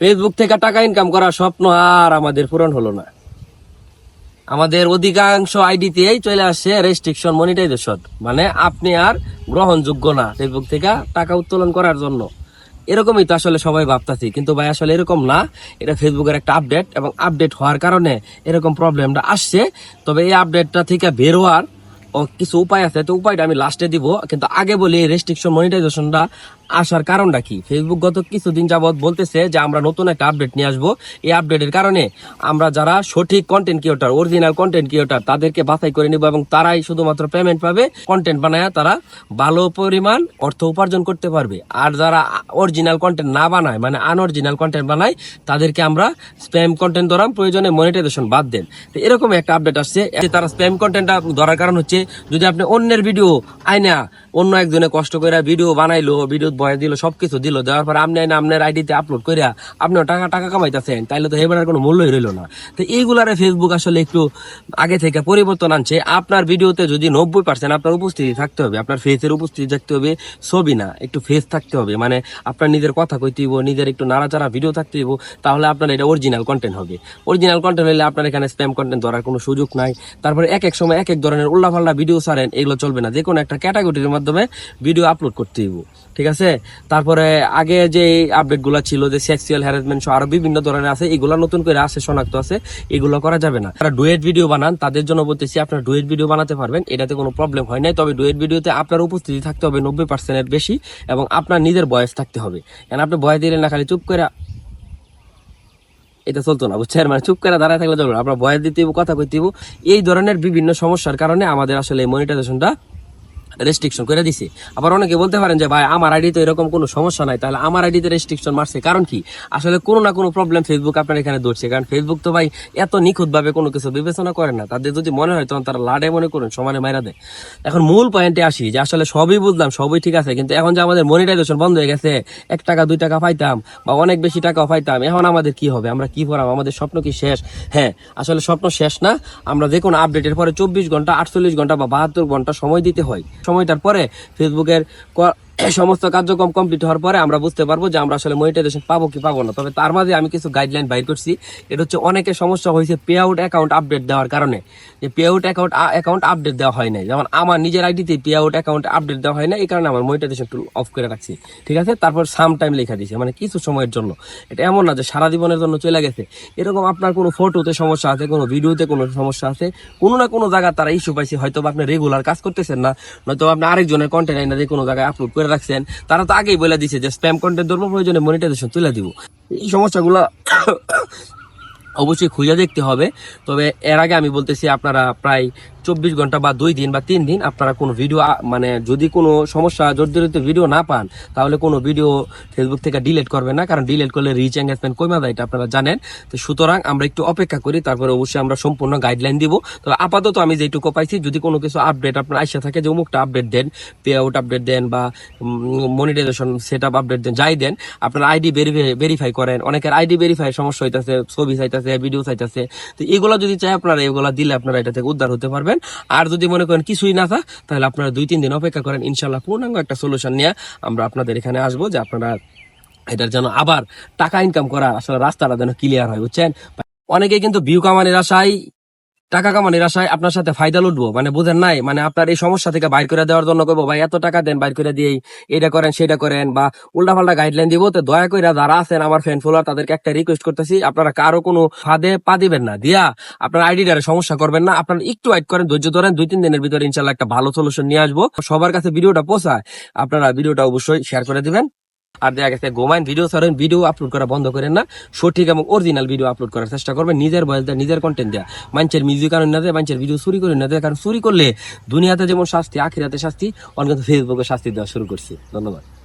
Facebook থেকে টাকা income করার স্বপ্ন আর আমাদের পূরণ হলো না। আমাদের অধিকাংশ আইডিতেই চলে আসছে রেস্ট্রিকশন মনিটাইজেশন মানে আপনি আর গ্রহণযোগ্য না ফেসবুক থেকে টাকা উত্তোলন করার জন্য। এরকমই তো আসলে সবাই ভাবতাছি। কিন্তু ভাই, আসলে এরকম না। এটা ফেসবুকের একটা আপডেট এবং আপডেট হওয়ার কারণে এরকম প্রবলেমটা আসছে। তবে এই আপডেটটা থেকে বের হওয়ার ও কিছু উপায় আছে, তো উপায়টা আমি লাস্টে দিব। কিন্তু আগে বলি রেস্ট্রিকশন মনিটাইজেশনটা আসার কারণটা কি? ফেসবুক গত কিছুদিন যাবত বলতেছে যে, আমরা নতুন একটা আপডেট নিয়ে আসব। এই আপডেটের কারণে আমরা যারা সঠিক content creator original content creator তাদেরকে বাছাই করে নিব এবং তারাই শুধুমাত্র পেমেন্ট পাবে কন্টেন্ট বানায় তারা ভালো পরিমাণ অর্থ উপার্জন করতে পারবে। আর যারা অরিজিনাল কন্টেন্ট না বানায় মানে আনঅরিজিনাল কন্টেন্ট বানায়, তাদেরকে আমরা স্প্যাম কন্টেন্ট ধরাম, প্রয়োজনে মনিটাইজেশন বাদ দেন। এরকম একটা আপডেট আসছে। তারা স্প্যাম কন্টেন্টটা ধরার কারণ হচ্ছে যদি আপনি অন্যের ভিডিও আয়না অন্য একজনে কষ্ট করে ভিডিও বানাইলো ভিডিও বয়ে দিল, সবকিছু দিল, দেওয়ার পর আপনি আইনা আপনার আইডিতে আপলোড করিয়া আপনিও টাকা টাকা কামাইতেছেন, তাইলে তো হেবার কোনো মূল্যই রইল না। তো এইগুলারে ফেসবুক আসলে একটু আগে থেকে পরিবর্তন আনছে। আপনার ভিডিওতে যদি নব্বই পার্সেন্ট আপনার উপস্থিতি থাকতে হবে, আপনার ফেসের উপস্থিতি থাকতে হবে, ছবি না, একটু ফেস থাকতে হবে। মানে আপনার নিজের কথা কইতে হইব, নিজের একটু নাড়াচাড়া ভিডিও থাকতে হইব, তাহলে আপনার এটা অরিজিনাল কন্টেন্ট হবে। অরিজিনাল কন্টেন্ট হলে আপনার এখানে স্প্যাম কন্টেন্ট ধরার কোনো সুযোগ নাই। তারপরে এক এক সময় এক এক ধরনের উল্লাফাল্লা ভিডিও ছাড়েন, এগুলো চলবে না। যে কোনো একটা ক্যাটাগরির মাধ্যমে ভিডিও আপলোড করতে হইব। ঠিক আছে? তারপরে আগে যে আপডেটগুলা ছিল, যে সেক্সুয়াল হ্যারাসমেন্ট সহ আরও বিভিন্ন ধরনের আছে, এগুলা নতুন করে আছে শনাক্ত আছে, এগুলো করা যাবে না। তারা ডুয়েট ভিডিও বানান, তাদের জন্য বলতেছি, আপনারা ডুয়েট ভিডিও বানাতে পারবেন, এটাতে কোনো প্রবলেম হয় নাই। তবে ডুয়েট ভিডিওতে আপনার উপস্থিতি থাকতে হবে নব্বই পার্সেন্টের বেশি এবং আপনার নিজের বয়স থাকতে হবে। কারণ আপনি বয়স দিলেন না, খালি চুপ করে এটা চলতো না, বুঝছেন মানে চুপ করে দাঁড়ায় থাকলে চলবে না। আমরা বয়স দিতে কথা কইতে এই ধরনের বিভিন্ন সমস্যার কারণে আমাদের আসলে এই মনিটাইজেশনটা রেস্ট্রিকশন করে দিছে। আবার অনেকে বলতে পারেন যে, ভাই, আমার আইডিতে এরকম কোনো সমস্যা নাই, তাহলে আমার আইডিতে রেস্ট্রিকশন মারছে। কারণ কি? আসলে কোনো না কোনো প্রবলেম ফেসবুক আপনার এখানে ধরছে। কারণ ফেসবুক তো ভাই এত নিখুঁতভাবে কোনো কিছু বিবেচনা করে না। তাদের যদি মনে হয়, তখন তারা লাডে মনে করুন, সমানে মাইরা দেয়। এখন মূল পয়েন্টে আসি, যে আসলে সবই বুঝলাম, সবই ঠিক আছে, কিন্তু এখন যে আমাদের মনিটাইজেশন বন্ধ হয়ে গেছে, এক টাকা, দুই টাকা পাইতাম বা অনেক বেশি টাকা পাইতাম, এখন আমাদের কি হবে? আমরা কি করাম? আমাদের স্বপ্ন কি শেষ? হ্যাঁ আসলে স্বপ্ন শেষ না। আমরা যে কোনো আপডেটের পরে চব্বিশ ঘণ্টা, আটচল্লিশ ঘণ্টা বা বাহাত্তর ঘণ্টা সময় দিতে হয়। সময়টার পরে ফেসবুকের সমস্ত কার্যক্রম কমপ্লিট হওয়ার পরে আমরা বুঝতে পারব যে আমরা আসলে মনিটাইজেশন পাবো কি পাবো না। তবে তার মাঝে আমি কিছু গাইডলাইন বাইর করছি। এটা হচ্ছে অনেকের সমস্যা হয়েছে পে আউট অ্যাকাউন্ট আপডেট দেওয়ার কারণে। যে pay out account account update দেওয়া হয় নাই। যেমন আমার নিজের আইডিতে পে আউট অ্যাকাউন্ট আপডেট দেওয়া হয় না এই কারণে আমার মনিটাইজেশন টুল অফ করে রাখছি। ঠিক আছে? তারপর সাম টাইম লেখা দিয়েছে মানে কিছু সময়ের জন্য। এটা এমন না যে সারা জীবনের জন্য চলে গেছে। এরকম আপনার কোনো ফটোতে সমস্যা আছে, কোনো ভিডিওতে কোনো সমস্যা আছে, কোনো না কোনো জায়গায় তারা ইস্যু পাইছে হয়তো আপনি রেগুলার কাজ করতেছেন না নয়তো আপনি আরেকজনের কন্টেন্ট আইনা দিয়ে কোনো জায়গায় আপলোড করে রাখছেন, তারা তো আগেই বলে দিছে যে স্প্যাম কন্টেন্ট ধর্ম প্রয়োজনে মনিটাইজেশন তুলে দিব। এই সমস্যাগুলো অবশ্যই খুঁজে দেখতে হবে। তবে এর আগে আমি বলতেছি, আপনারা প্রায় চব্বিশ ঘণ্টা বা দুই দিন বা তিন দিন আপনারা কোনো ভিডিও মানে যদি কোনো সমস্যা, জর্জরিত ভিডিও না পান, তাহলে কোনো ভিডিও ফেসবুক থেকে ডিলেট করবেন না, কারণ ডিলেট করলে রিচ এঙ্গেজমেন্ট কমে যায়, এটা আপনারা জানেন। তো সুতরাং আমরা একটু অপেক্ষা করি, তারপরে অবশ্যই আমরা সম্পূর্ণ গাইডলাইন দিব। তবে আপাতত আমি যেটুকু পাইছি, যদি কোনো কিছু আপডেট আপনার আইসা থাকে, যে অমুকটা আপডেট দেন পে আউট আপডেট দেন বা মনিটাইজেশন সেট আপ আপডেট দেন, যাই দেন, আপনার আইডি ভেরিফাই করেন। অনেকের আইডি ভেরিফাই সমস্যা হইতাছে, ছবি চাইতেছে ভিডিও চাইতেছে। তো এগুলো যদি চাই আপনারা, এগুলো দিলে আপনারা এটা থেকে উদ্ধার হতে পারবেন। আর যদি মনে করেন কিছুই না থাক, তাহলে আপনারা দুই, তিন দিন অপেক্ষা করেন। ইনশাল্লাহ পূর্ণাঙ্গ একটা সলিউশন নিয়ে আমরা আপনাদের এখানে আসব যে আপনারা এটার যেন আবার টাকা ইনকাম করার আসলে রাস্তাটা যেন ক্লিয়ার হয়, বুঝছেন? অনেকে কিন্তু ভিউ কামানের আশায় টাকা কামানির আশায় আপনার সাথে ফায়দা লুটবো। মানে বুঝেন নাই? মানে আপনার এই সমস্যা থেকে বাইর করে দেওয়ার জন্য করব ভাই, এত টাকা দেন, বাইর করে দিয়েই। এটা করেন, সেটা করেন বা উল্টাপাল্টা গাইডলাইন দিব। তো দয়া করে যারা আছেন, আমার ফ্যান ফলোয়ার তাদেরকে একটা রিকোয়েস্ট করতেছি, আপনারা কারও কোনো ফাঁদে পা দিবেন না। দিয়া আপনার আইডিটারে সমস্যা করবেন না। আপনারা একটু ওয়েট করেন, ধৈর্য ধরেন, দুই তিন দিনের ভিতরে ইনশাল্লাহ একটা ভালো সলিউশন নিয়ে আসব। সবার কাছে ভিডিওটা পৌঁছায়, আপনারা ভিডিওটা অবশ্যই শেয়ার করে দিবেন। আর দেখা গেছে গোমাইন ভিডিও ছাড়েন ভিডিও আপলোড করা বন্ধ করেন না। সঠিক এবং অরিজিনাল ভিডিও আপলোড করার চেষ্টা করবেন, নিজের বয়স দেয়, নিজের কন্টেন্ট দেয়া। মানুষের মিউজিক আনুন না দেয় মানুষের ভিডিও চুরি করে না দেয় কারণ চুরি করলে দুনিয়াতে যেমন শাস্তি, আখিরাতে শাস্তি অনেক ফেসবুকে শাস্তি দেওয়া শুরু করছি। ধন্যবাদ।